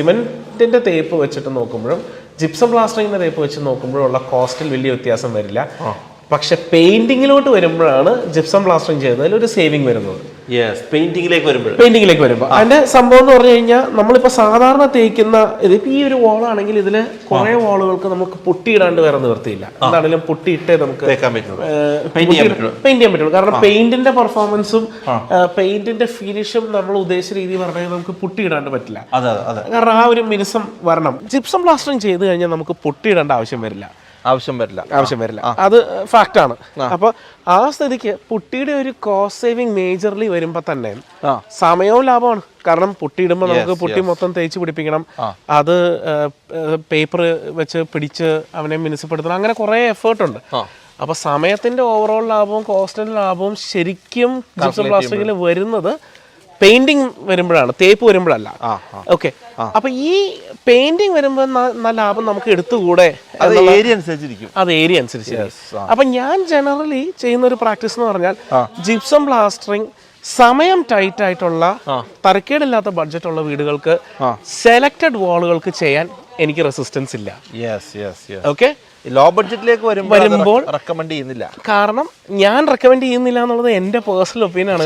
സിമെന്റിന്റെ തേപ്പ് വെച്ചിട്ട് നോക്കുമ്പോഴും ജിപ്സം പ്ലാസ്റ്ററിങ്ങിന്റെ തേപ്പ് വെച്ച് നോക്കുമ്പോഴും ഉള്ള കോസ്റ്റിൽ വലിയ വ്യത്യാസം വരില്ല. പക്ഷെ പെയിന്റിങ്ങിലോട്ട് വരുമ്പോഴാണ് ജിപ്സം പ്ലാസ്റ്ററിംഗ് ചെയ്യുന്നതിൽ ഒരു സേവിങ് വരുന്നത്. യെസ് പെയിന്റിങ്ങിലേക്ക് വരുമ്പോൾ പെയിന്റിംഗിലേക്ക് വരുമ്പോൾ അതിന്റെ സംഭവം എന്ന് പറഞ്ഞു കഴിഞ്ഞാൽ നമ്മളിപ്പോ സാധാരണ തേക്കുന്ന ഇതിപ്പോ ഈ ഒരു വാളാണെങ്കിൽ ഇതിൽ കുറെ വാളുകൾക്ക് നമുക്ക് പൊട്ടിയിടാണ്ട് വേറെ നിവർത്തിയില്ല. എന്താണെങ്കിലും പൊട്ടിയിട്ടേ നമുക്ക് പെയിന്റ് ചെയ്യാൻ പറ്റുള്ളൂ. കാരണം പെയിന്റിന്റെ പെർഫോമൻസും പെയിന്റിന്റെ ഫിനിഷും നമ്മൾ ഉദ്ദേശിച്ച രീതി പറഞ്ഞാൽ നമുക്ക് പൊട്ടിയിടാണ്ട് പറ്റില്ല. കാരണം ആ ഒരു മിനുസം വരണം. ജിപ്സം പ്ലാസ്റ്ററിങ് ചെയ്ത് കഴിഞ്ഞാൽ നമുക്ക് പൊട്ടിയിടേണ്ട ആവശ്യം വരില്ല. ആവശ്യം വരില്ല. ആവശ്യം വരില്ല. അത് ഫാക്റ്റ് ആണ്. അപ്പൊ ആ സ്ഥിതിക്ക് പുട്ടിയുടെ ഒരു കോസ്റ്റ് സേവിങ് മേജർലി വരുമ്പോ തന്നെ. സമയവും ലാഭമാണ്. കാരണം പുട്ടിയിടുമ്പോൾ നമുക്ക് പുട്ടി മൊത്തം തേച്ച് പിടിപ്പിക്കണം. അത് പേപ്പർ വെച്ച് പിടിച്ച് അവനെ മിനുസപ്പെടുത്തണം അങ്ങനെ കുറെ എഫേർട്ട് ഉണ്ട്. അപ്പൊ സമയത്തിന്റെ ഓവറോൾ ലാഭവും കോസ്റ്റിന്റെ ലാഭവും ശരിക്കും ജിപ്സം പ്ലാസ്റ്റിക്കിൽ വരുന്നത് പെയിന്റിങ് വരുമ്പോഴാണ് തേപ്പ് വരുമ്പോഴല്ല. ഓക്കെ. അപ്പൊ ഈ പെയിന്റിങ് വരുമ്പോൾ നല്ല ലാഭം നമുക്ക് എടുത്തുകൂടെ അത് ഏരിയ അനുസരിച്ചിരിക്കും. അത് ഏരിയ അനുസരിച്ച് അപ്പൊ ഞാൻ ജനറലി ചെയ്യുന്ന ഒരു പ്രാക്ടീസ് എന്ന് പറഞ്ഞാൽ ജിപ്സം പ്ലാസ്റ്ററിങ് സമയം ടൈറ്റ് ആയിട്ടുള്ള തരക്കേടില്ലാത്ത ബഡ്ജറ്റ് ഉള്ള വീടുകൾക്ക് സെലക്റ്റഡ് വാളുകൾക്ക് ചെയ്യാൻ എനിക്ക് റെസിസ്റ്റൻസ് ഇല്ല. ഓക്കെ? ലോ ബഡ്ജറ്റിലേക്ക് വരുമ്പോൾ വരുമ്പോൾ റെക്കമെൻഡ് ചെയ്യുന്നില്ല. കാരണം ഞാൻ റെക്കമെൻഡ് ചെയ്യുന്നില്ല എന്നുള്ളത് എന്റെ പേഴ്സണൽ ഒപ്പീനിയൻ ആണ്.